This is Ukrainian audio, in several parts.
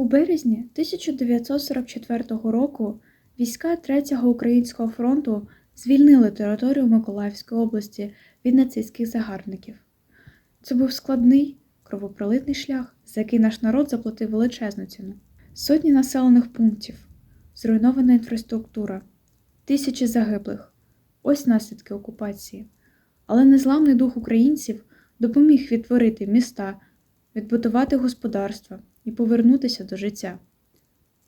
У березні 1944 року війська Третього Українського фронту звільнили територію Миколаївської області від нацистських загарбників. Це був складний кровопролитний шлях, за який наш народ заплатив величезну ціну. Сотні населених пунктів, зруйнована інфраструктура, тисячі загиблих ось наслідки окупації. Але незламний дух українців допоміг відтворити міста, відбудувати господарства і повернутися до життя.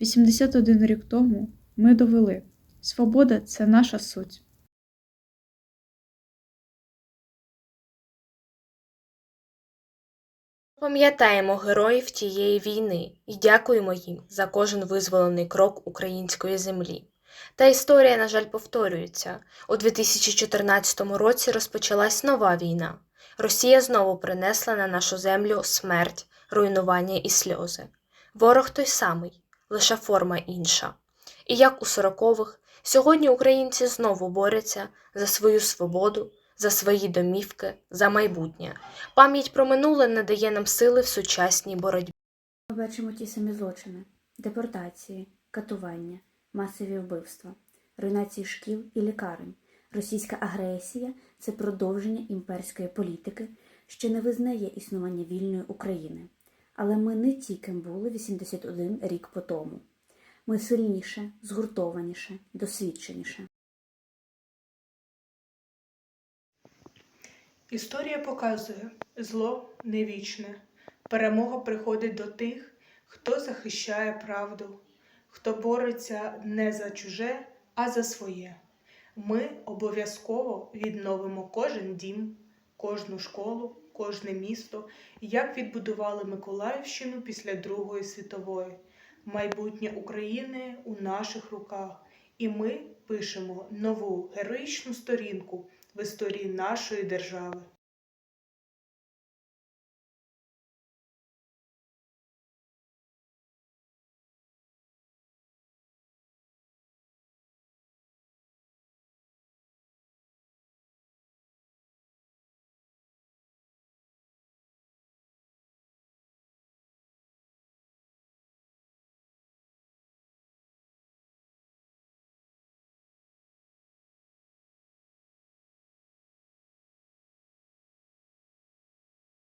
81 рік тому ми довели, свобода це наша суть. Пам'ятаємо героїв тієї війни і дякуємо їм за кожен визволений крок української землі. Та історія, на жаль, повторюється. У 2014 році розпочалась нова війна. Росія знову принесла на нашу землю смерть, руйнування і сльози. Ворог той самий, лише форма інша. І як у сорокових, сьогодні українці знову борються за свою свободу, за свої домівки, за майбутнє. Пам'ять про минуле не дає нам сили в сучасній боротьбі. Ми бачимо ті самі злочини: депортації, катування, масові вбивства, руйнації шкіл і лікарень. Російська агресія це продовження імперської політики, що не визнає існування вільної України. Але ми не ті, ким були 81 рік по тому. Ми сильніше, згуртованіше, досвідченіше. Історія показує, зло не вічне. Перемога приходить до тих, хто захищає правду, хто бореться не за чуже, а за своє. Ми обов'язково відновимо кожен дім, кожну школу, кожне місто, як відбудували Миколаївщину після Другої світової. Майбутнє України у наших руках, і ми пишемо нову героїчну сторінку в історії нашої держави.